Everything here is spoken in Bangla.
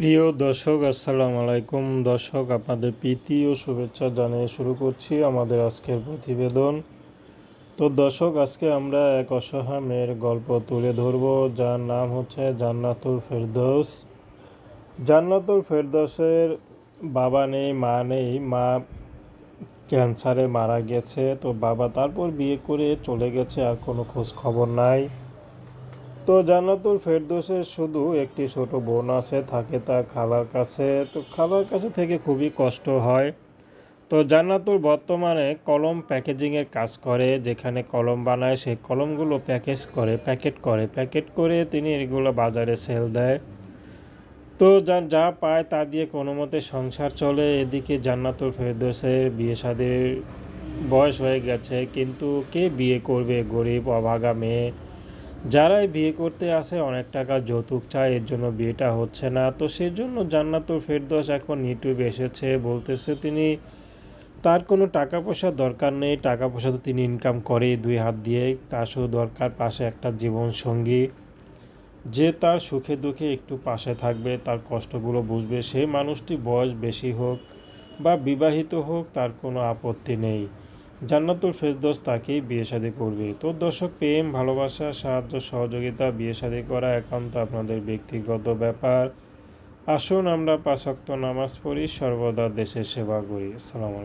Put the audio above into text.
প্রিয় দর্শক, আসসালামু আলাইকুম। দর্শক, আপনাদের প্রীতি ও শুভেচ্ছা জানিয়ে শুরু করছি আমাদের আজকের প্রতিবেদন। তো দর্শক, আজকে আমরা এক অসহায় মেয়ের গল্প তুলে ধরব। যার নাম হচ্ছে জান্নাতুল ফেরদৌস। জান্নাতুল ফেরদৌসের বাবা নেই, মা নেই। মা ক্যান্সারে মারা গেছে। তো বাবা তারপর বিয়ে করে চলে গেছে, আর কোনো খোঁজ খবর নাই। তো জান্নাতুল ফেরদৌসের শুধু একটি ছোট বোন আছে, থাকে তার খালার কাছে। তো খালার কাছে থেকে খুবই কষ্ট হয়। তো জান্নাতুল বর্তমানে কলম প্যাকেজিংয়ের কাজ করে, যেখানে কলম বানায়, সেই কলমগুলো প্যাকেজ করে, প্যাকেট করে প্যাকেট করে তিনি এগুলো বাজারে সেল দেয়। তো যা যা পায় তা দিয়ে কোনো মতে সংসার চলে। এদিকে জান্নাতুল ফেরদৌসের বিয়ে শাদির বয়স হয়ে গেছে, কিন্তু কে বিয়ে করবে? গরিব, অভাগা মেয়ে। যারাই বিয়ে করতে আসে, অনেক টাকা যৌতুক চায়, এর জন্য বিয়েটা হচ্ছে না। তো সেই জন্য জান্নাতুল ফেরদৌস এখন ইউটিউবে এসেছে, বলতেছে তিনি, তার কোনো টাকা পয়সার দরকার নেই টাকা পয়সা তো তিনি ইনকাম করে দুই হাত দিয়ে, তার শুধু দরকার পাশে একটা জীবন সঙ্গী। যে তার সুখে দুঃখে একটু পাশে থাকবে, তার কষ্টগুলো বুঝবে সেই মানুষটি বয়স বেশি হোক বা বিবাহিত হোক, তার কোনো আপত্তি নেই। জান্নাতুল ফেরদোস তাকেই বিয়ে শাদী করবে। তো দর্শক, প্রেম, ভালোবাসা, সাহায্য, সহযোগিতা, বিয়ে শাদী করা একান্ত আপনাদের ব্যক্তিগত ব্যাপার। আসুন আমরা পাশক্ত নামাজ পড়ি, সর্বদা দেশের সেবা করি। আলাইকুম।